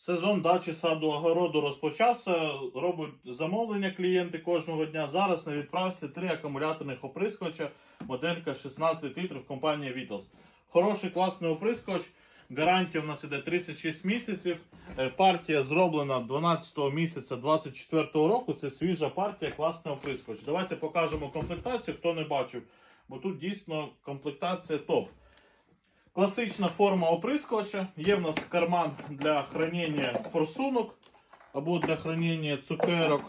Сезон дачі саду огороду розпочався. Робить замовлення клієнти кожного дня. Зараз на відправці три акумуляторних оприскувача, моделька 16 літрів компанії Vitals. Хороший класний оприскувач. Гарантія у нас іде 36 місяців. Е, Партія зроблена 12 місяця 24 року. Це свіжа партія, класний оприскувач. Давайте покажемо комплектацію, хто не бачив, бо тут дійсно комплектація топ. Класична форма оприскувача. Є в нас карман для хранення форсунок або для хранення цукерок.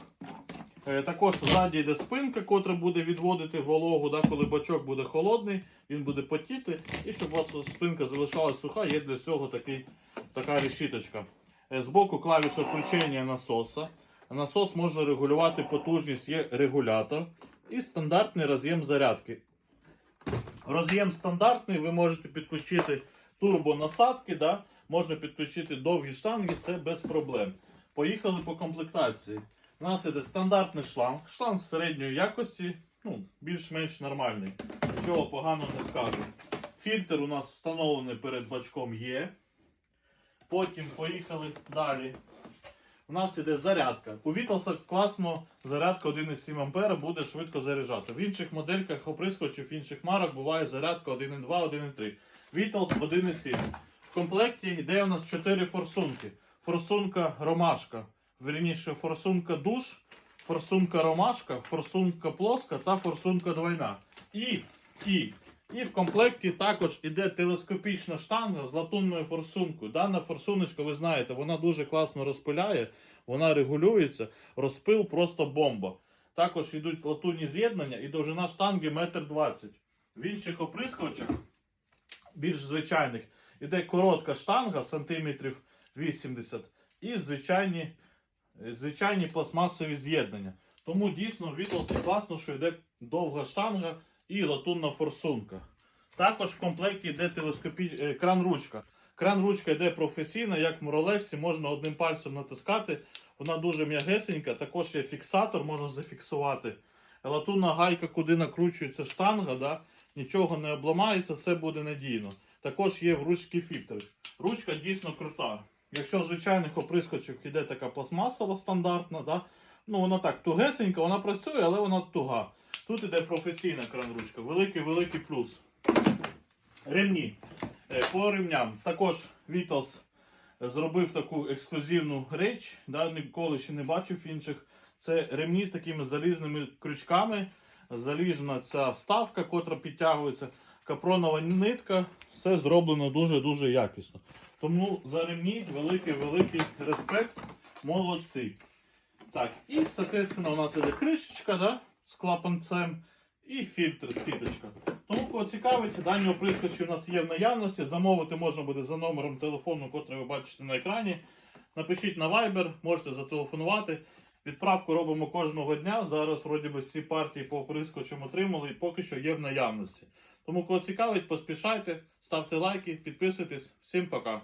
Е, Також ззаді йде спинка, котра буде відводити вологу, да, коли бачок буде холодний, він буде потіти. І щоб у вас спинка залишалась суха, є для цього такий, така решіточка. Е, Збоку клавіша включення насоса. Насос можна регулювати потужність, є регулятор і стандартний роз'єм зарядки. Роз'єм стандартний, ви можете підключити турбонасадки, да? можна підключити довгі штанги, це без проблем. Поїхали по комплектації. У нас іде стандартний шланг, шланг середньої якості, ну, більш-менш нормальний. Нічого поганого не скажу. Фільтр у нас встановлений перед бачком є. Потім поїхали далі. У нас іде зарядка. У Вітлса класно зарядка 1,7 А буде швидко заряджати. В інших модельках оприскувачів інших марок буває зарядка 1,2, 1,3. Вітлс 1,7. В комплекті йде у нас 4 форсунки. Форсунка ромашка. Вірніше, форсунка душ, форсунка ромашка, форсунка плоска та форсунка двойна. І, і, і в комплекті також іде телескопічна штанга з латунною форсункою. Дана форсуночка, ви знаєте, вона дуже класно розпиляє, вона регулюється, розпил просто бомба. Також йдуть латунні з'єднання і довжина штанги 1,20 м. В інших оприскувачах, більш звичайних, іде коротка штанга сантиметрів 80 і звичайні, звичайні пластмасові з'єднання. Тому дійсно в Вітлсі класно, що йде довга штанга і латунна форсунка. Також в комплекті йде телескопі... е, кран-ручка. Кран-ручка йде професійна, як в Моролексі, можна одним пальцем натискати. Вона дуже м'ягесенька, також є фіксатор, можна зафіксувати. Латунна гайка, куди накручується штанга, да? нічого не обламається, все буде надійно. Також є в ручці фільтр. Ручка дійсно крута. Якщо в звичайних оприскочах йде така пластмасова стандартна, да? ну вона так тугесенька, вона працює, але вона туга. Тут іде професійна кран-ручка. Великий-великий плюс. Ремні. Е, По ремням. Також Vitals зробив таку ексклюзивну річ, да, ніколи ще не бачив інших. Це ремні з такими залізними крючками. Заліжна ця вставка, котра підтягується. Капронова нитка. Все зроблено дуже-дуже якісно. Тому за ремні великий-великий респект. Молодці. Так, і, соответственно, у нас іде кришечка, да, з клапанцем і фільтр сіточка. Тому, кого цікавить, дані оприскочі у нас є в наявності. Замовити можна буде за номером телефону, котрий ви бачите на екрані. Напишіть на Viber, можете зателефонувати. Відправку робимо кожного дня. Зараз, вроді би, всі партії по оприскочам отримали і поки що є в наявності. Тому, кого цікавить, поспішайте, ставте лайки, підписуйтесь. Всім пока!